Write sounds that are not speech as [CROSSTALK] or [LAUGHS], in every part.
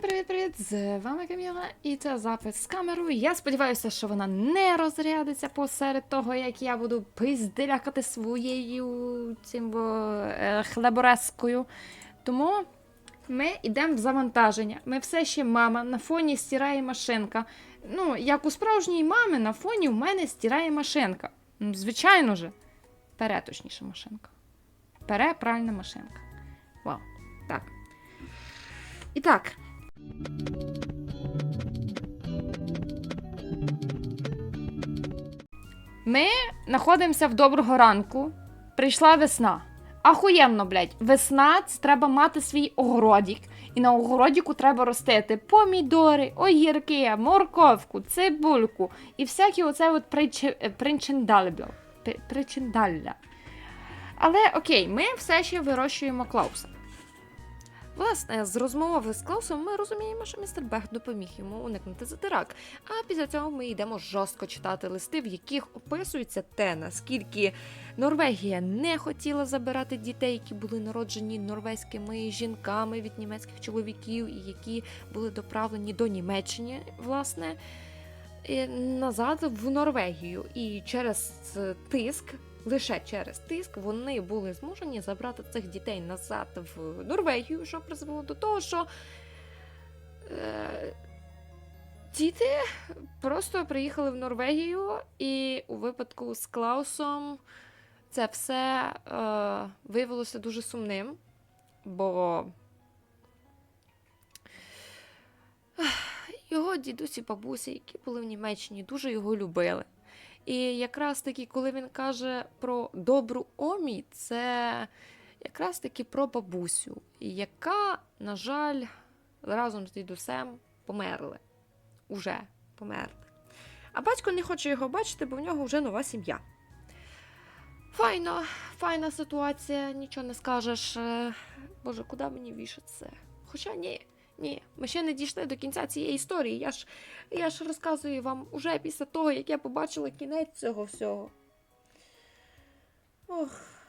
Всім привіт-привіт! З вами Каміла, і це запис з камерою. Я сподіваюся, що вона не розрядиться посеред того, як я буду пиздилякати своєю цим е, хлеборезкою. Тому ми йдемо в завантаження. Ми все ще мама, на фоні стирає машинка. Ну, як у справжньої мами, на фоні в мене стирає машинка. Ну, звичайно же, пере машинка. Пере пральна машинка. Вау. Так. І так. Ми знаходимося в доброго ранку. Прийшла весна. Ахуєнно, блядь, весна це треба мати свій огородік. І на огородіку треба ростити помідори, огірки, морковку, цибульку і всякі оце от причи- Причиндалля. Але окей, ми все ще вирощуємо Клауса. Власне, з розмови з Клаусом ми розуміємо, що містер Бех допоміг йому уникнути затирак. А після цього ми йдемо жорстко читати листи, в яких описується те, наскільки Норвегія не хотіла забирати дітей, які були народжені норвезькими жінками від німецьких чоловіків, і які були доправлені до Німеччини, власне, назад в Норвегію. І через е, тиск Лише через тиск вони були змушені забрати цих дітей назад в Норвегію, що призвело до того, що е, діти просто приїхали в Норвегію, і у випадку з Клаусом це все е, виявилося дуже сумним, бо його дідусі бабусі, які були в Німеччині, дуже його любили. І якраз таки, коли він каже про добру Омі, це якраз таки про бабусю, яка, на жаль, разом з дідусем померли. Уже померли. А батько не хоче його бачити, бо в нього вже нова сім'я. Файно, файна ситуація, нічого не скажеш. Е, Боже, куди мені вішатися? Хоча ні, ні, ми ще не дійшли до кінця цієї історії. Я ж я ж розказую вам уже після того, як я побачила кінець цього всього. Ох.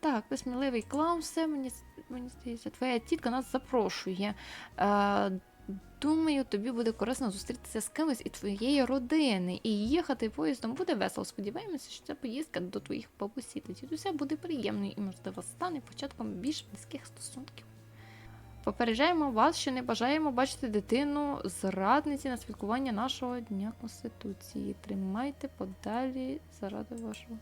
Так, ви сміливий клаун, все мені, мені здається, твоя тітка нас запрошує. Е, думаю, тобі буде корисно зустрітися з кимось і твоєї родини. І їхати поїздом буде весело. Сподіваємося, що ця поїздка до твоїх бабусі та дідуся буде приємною і, можливо, стане початком більш близьких стосунків. Попереджаємо вас, що не бажаємо бачити дитину зрадниці на святкування нашого Дня Конституції. Тримайте подалі заради вашого.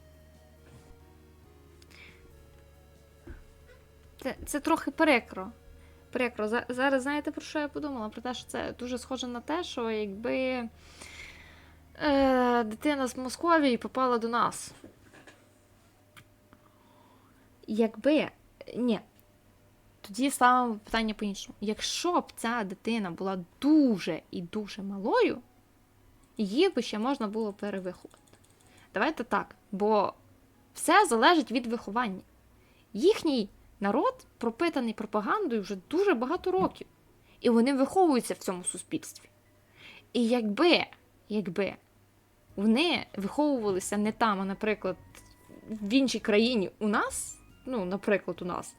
Це, це трохи прикро. Прикро. Зараз знаєте про що я подумала? Про те, що це дуже схоже на те, що якби е, дитина з Московії попала до нас. Якби. Ні, тоді ставимо питання по-іншому. Якщо б ця дитина була дуже і дуже малою, її би ще можна було перевиховати. Давайте так, бо все залежить від виховання. Їхній народ пропитаний пропагандою вже дуже багато років. І вони виховуються в цьому суспільстві. І якби, якби вони виховувалися не там, а, наприклад, в іншій країні у нас, ну, наприклад, у нас,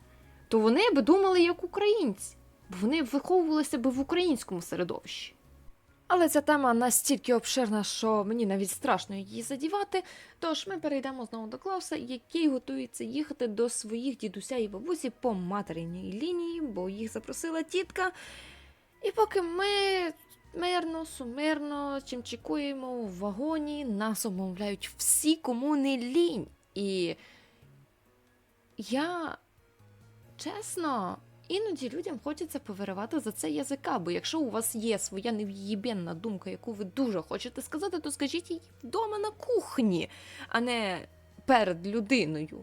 то вони би думали як українці, бо вони виховувалися би в українському середовищі. Але ця тема настільки обширна, що мені навіть страшно її задівати. Тож ми перейдемо знову до Клауса, який готується їхати до своїх дідуся і бабусі по материнній лінії, бо їх запросила тітка. І поки ми мирно, сумирно чимчикуємо в вагоні, нас обмовляють всі, кому не лінь. І я Чесно, іноді людям хочеться повиривати за це язика, бо якщо у вас є своя нев'єбенна думка, яку ви дуже хочете сказати, то скажіть її вдома на кухні, а не перед людиною.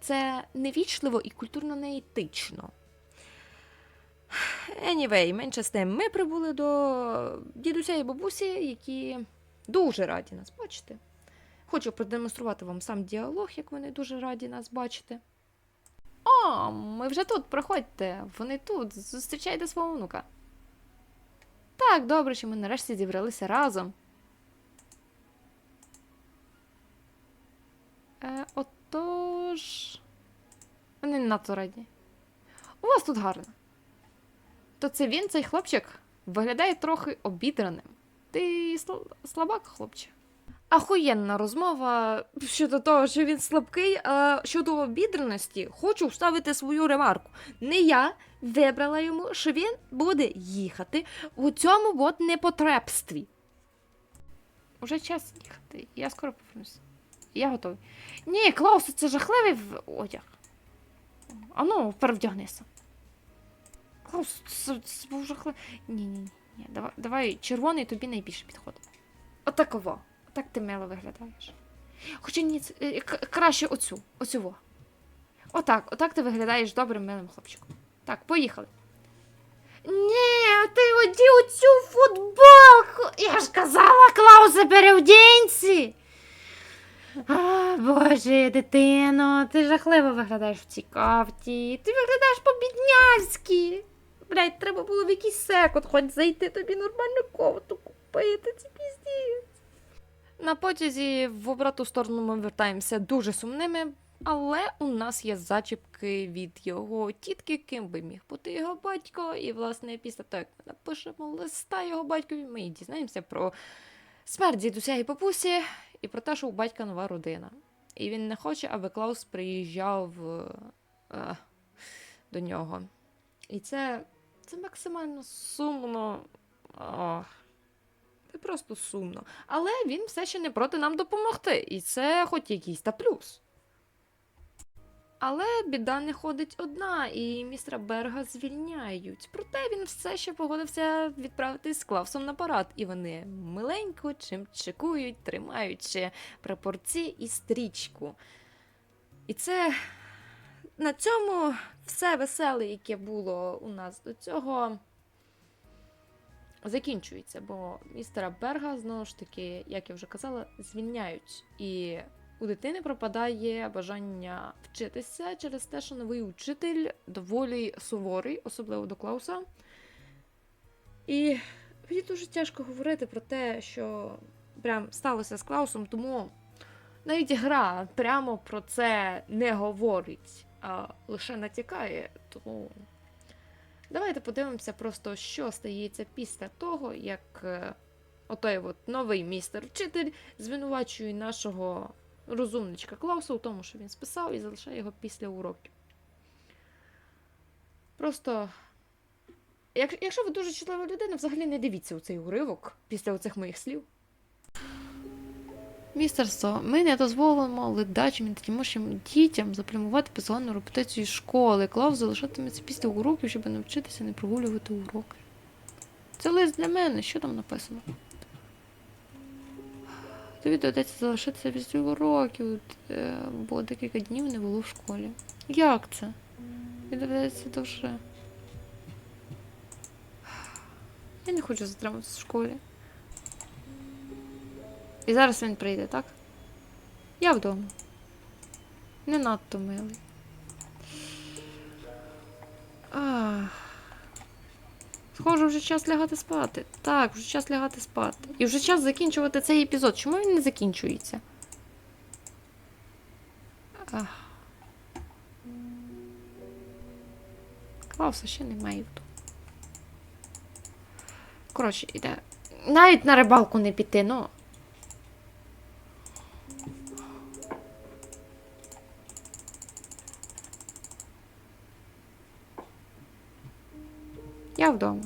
Це невічливо і культурно неетично. Anyway, менше з тим, ми прибули до дідуся і бабусі, які дуже раді нас бачити. Хочу продемонструвати вам сам діалог, як вони дуже раді нас бачити. О, ми вже тут, проходьте. Вони тут. Зустрічайте свого внука. Так, добре, що ми нарешті зібралися разом. Е, отож. Вони не надто раді. У вас тут гарно. То це він, цей хлопчик, виглядає трохи обідраним. Ти сл- слабак, хлопче. Ахуєнна розмова щодо того, що він слабкий, а щодо обідраності, хочу вставити свою ремарку. Не я вибрала йому, що він буде їхати у цьому от непотребстві. Уже час їхати. Я скоро повернуся. Я готовий. Ні, Клаус, це жахливий одяг. Ану, перевдягнися. Клаус, це, це був жахливий. Ні, ні, ні, ні. Давай, давай червоний тобі найбільше підходить. Отаково. Отак ти мило виглядаєш. Хоча ні, е, краще оцю. Оцю во. Отак, отак ти виглядаєш добрим милим хлопчиком. Так, поїхали. Ні, ти одів цю футболку. Я ж казала, Клаусе, перевдінься. А, Боже, дитино, ти жахливо виглядаєш в цій кафті. Ти виглядаєш по-бідняцьки. Блять, треба було в якийсь секунд хоч зайти тобі нормальну кофту купити. Це піздець. На потязі в обратну сторону ми вертаємося дуже сумними, але у нас є зачіпки від його тітки, ким би міг бути його батько. І, власне, після того, як ми напишемо листа його батькові, ми дізнаємося про смерть дідуся і папусі, і про те, що у батька нова родина. І він не хоче, аби Клаус приїжджав е, до нього. І це, це максимально сумно. Ох. Це просто сумно. Але він все ще не проти нам допомогти. І це хоч якийсь та плюс. Але біда не ходить одна, і містера Берга звільняють. Проте він все ще погодився відправитись з Клаусом на парад, і вони миленько чим чекують, тримаючи прапорці і стрічку. І це на цьому все веселе, яке було у нас до цього, закінчується, бо містера Берга, знову ж таки, як я вже казала, звільняють. І у дитини пропадає бажання вчитися через те, що новий учитель доволі суворий, особливо до Клауса. І мені дуже тяжко говорити про те, що прям сталося з Клаусом, тому навіть гра прямо про це не говорить, а лише натякає. Тому давайте подивимося просто, що стається після того, як е, отой от новий містер вчитель звинувачує нашого розумничка Клауса у тому, що він списав і залишає його після уроків. Просто, якщо ви дуже чутлива людина, взагалі не дивіться у цей уривок після оцих моїх слів. Містерство, ми не дозволимо ледачим і тімошим дітям заплямувати безглавну репутацію школи. Клаус залишатиметься після уроків, щоб навчитися не прогулювати уроки. Це лист для мене, що там написано? Тобі доведеться залишитися після уроків, е, бо декілька днів не було в школі. Як це? Доведеться довше. Я не хочу затриматися в школі. І зараз він прийде, так? Я вдома. Не надто милий. Ах. Схоже, вже час лягати спати. Так, вже час лягати спати. І вже час закінчувати цей епізод. Чому він не закінчується? Ах. Клауса ще немає вдома. Коротше, іде. Навіть на рибалку не піти, ну. Я вдома.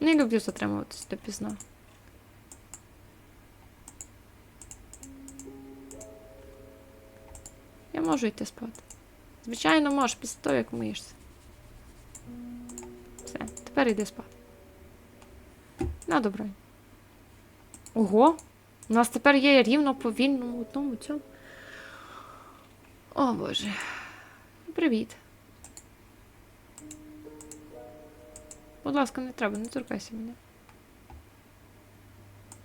Не люблю затримуватись допізна. Я можу йти спати. Звичайно, можеш після того, як миєшся. Все, тепер йди спати. На добре. Ого! У нас тепер є рівно по вільному одному цьому. О боже. Привіт. Будь ласка, не треба, не торкайся мене.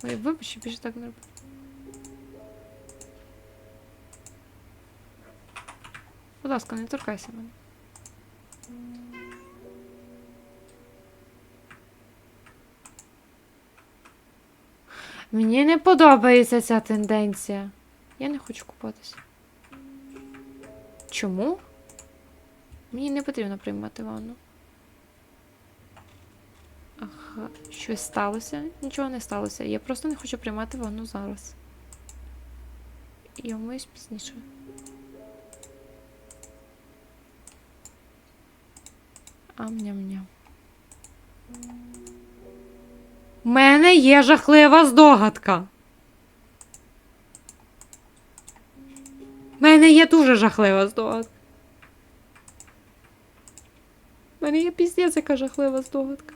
Ой, вибач, більше так не роби. Будь ласка, не торкайся мене. Мені не подобається ця тенденція. Я не хочу купатися. Чому? Мені не потрібно приймати ванну. Щось сталося? Нічого не сталося. Я просто не хочу приймати ванну зараз. Я вмиюсь пізніше. Ам-ням-ням. У мене є жахлива здогадка. У мене є дуже жахлива здогадка. У мене є піздець яка жахлива здогадка.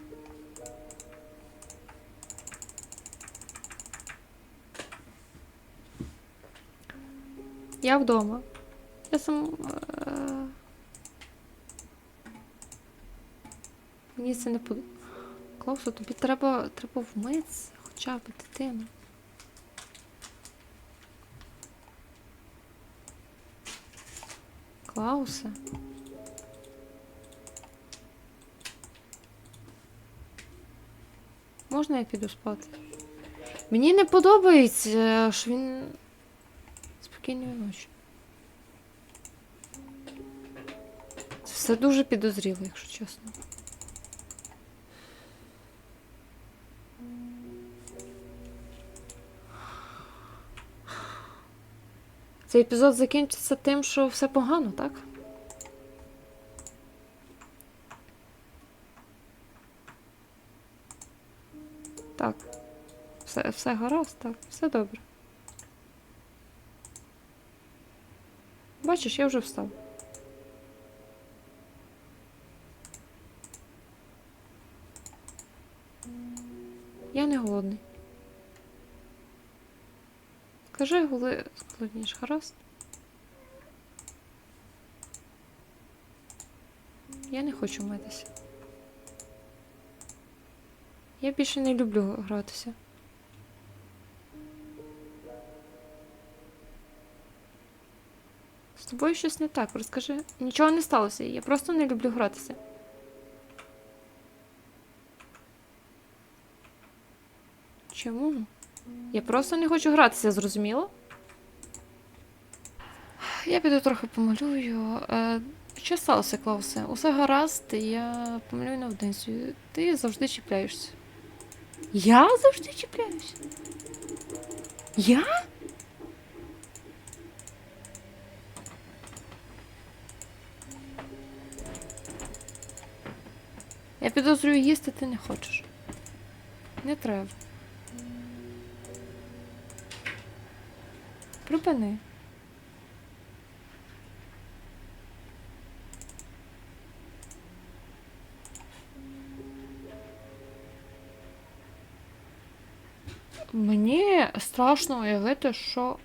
Я вдома. Я сам. е, Мені це не под... Клаусу, тобі треба, треба вмитися, хоча б дитина. Клаусе. Можна я піду спати? Мені не подобається, що він. Спокійної ночі. Це все дуже підозріло, якщо чесно. Цей епізод закінчиться тим, що все погано, так? Так. Все, все гаразд, так, все добре. Бачиш, я вже встав. Я не голодний. Скажи, коли голодніш, гаразд? Я не хочу митися. Я більше не люблю гратися. Тобою щось не так. Розкажи. Нічого не сталося. Я просто не люблю гратися. Чому? Я просто не хочу гратися, зрозуміло? Я піду трохи помалюю. Е, що сталося, Клаусе? Усе гаразд, я помалюю наодинці. Ти завжди чіпляєшся. Я завжди чіпляюся? Я? Підозрюю, їсти ти не хочеш. Не треба. Припини. Мені страшно уявити, що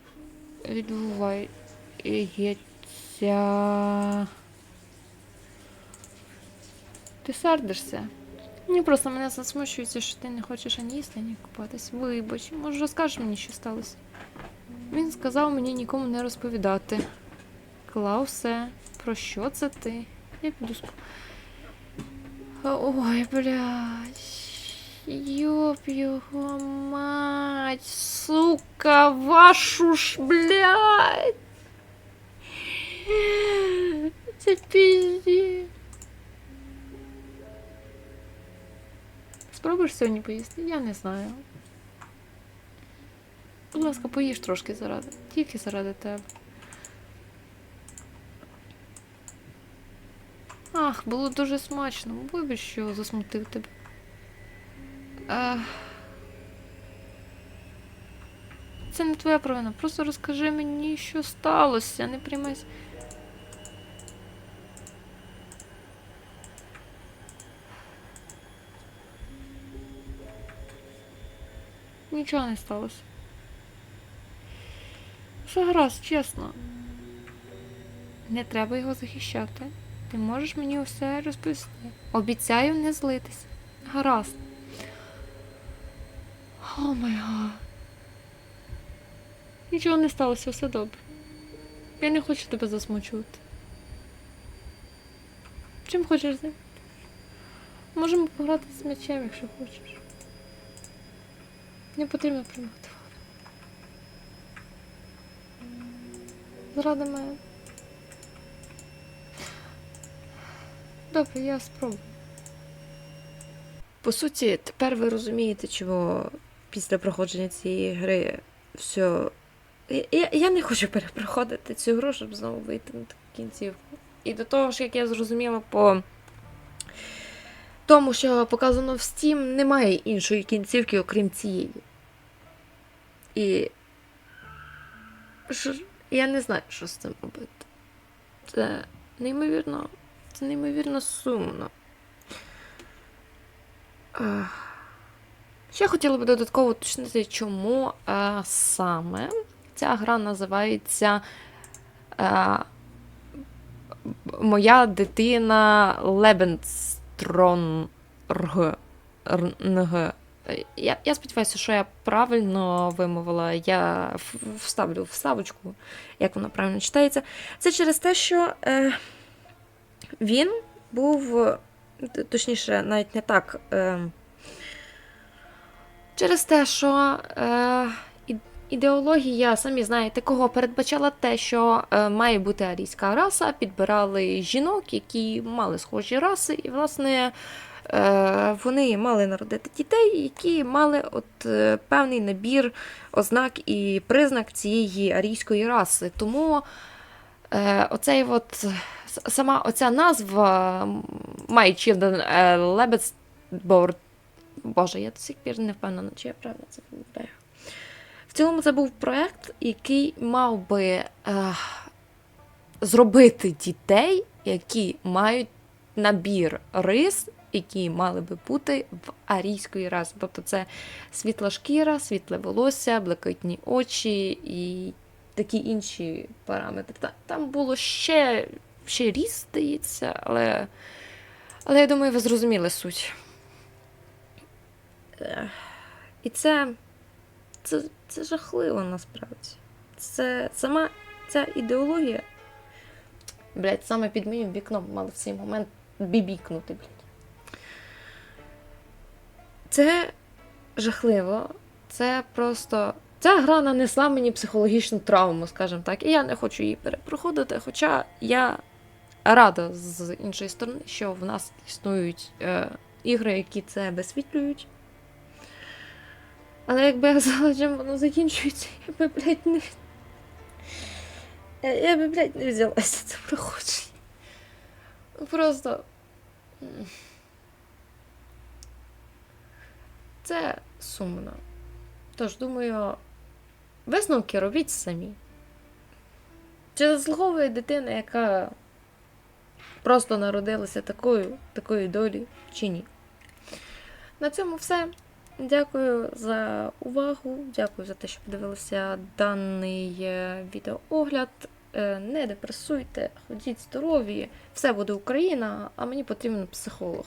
відбувається. Ти сердишся? Ні, просто мене засмучується, що ти не хочеш ані їсти, ані купатись. Вибач, може розкажеш мені, що сталося? Він сказав мені нікому не розповідати. Клаусе, про що це ти? Я піду сп... Ой, блядь. Йоп його мать, сука, вашу ж, блядь. Це пізді. Спробуєш сьогодні поїсти? Я не знаю. Будь ласка, поїж трошки заради. Тільки заради тебе. Ах, було дуже смачно. Вибач, що засмутив тебе. Ах. Це не твоя провина. Просто розкажи мені, що сталося. Не приймайся. Нічого не сталося. Все гаразд, чесно. Не треба його захищати. Ти можеш мені усе розповісти. Обіцяю не злитись. Гаразд. О май гад. Нічого не сталося, все добре. Я не хочу тебе засмучувати. Чим хочеш зайти? Можемо пограти з м'ячем, якщо хочеш. Не потрібно приймати. Заради мене. Добре, я спробую. По суті, тепер ви розумієте, чого після проходження цієї гри все. Я, я, не хочу перепроходити цю гру, щоб знову вийти на кінцівку. І до того ж, як я зрозуміла по тому, що показано в Steam, немає іншої кінцівки, окрім цієї. І. Ж- Я не знаю, що з цим робити. Це неймовірно. Це неймовірно сумно. Ще хотіла би додатково уточнити, чому е, саме ця гра називається е, Моя дитина Лебенстрон РНГ. Я, я сподіваюся, що я правильно вимовила. Я вставлю вставочку, як вона правильно читається. Це через те, що е, він був, точніше, навіть не так. Е, через те, що е, ідеологія, самі знаєте, кого передбачала те, що е, має бути арійська раса, підбирали жінок, які мали схожі раси, і, власне, е, вони мали народити дітей, які мали от, е, певний набір ознак і признак цієї арійської раси. Тому оцей от, сама оця назва м, My Children Lebesborn Боже, я до сих пір не впевнена, чи я правильно це вимовляю. В цілому це був проєкт, який мав би е, зробити дітей, які мають набір рис, які мали би бути в арійської раси. Тобто це світла шкіра, світле волосся, блакитні очі і такі інші параметри. Там було ще, ще ріс, здається, але, але я думаю, ви зрозуміли суть. Ех, І це, це, це жахливо насправді. Це сама ця ідеологія. Блять, саме під моїм вікном мали в цей момент бібікнути, блядь. Це жахливо. Це просто. Ця гра нанесла мені психологічну травму, скажімо так, і я не хочу її перепроходити. Хоча я рада з іншої сторони, що в нас існують е, ігри, які це висвітлюють. Але якби я [LAUGHS] знала, чим воно закінчується, я би, блядь, не. Я, я би, блядь, не взялася це проходження. Просто. Це сумно. Тож, думаю, висновки робіть самі. Чи заслуговує дитина, яка просто народилася такою, такої долі, чи ні? На цьому все. Дякую за увагу. Дякую за те, що подивилися даний е, відеоогляд. Е, Не депресуйте, ходіть здорові, все буде Україна, а мені потрібен психолог.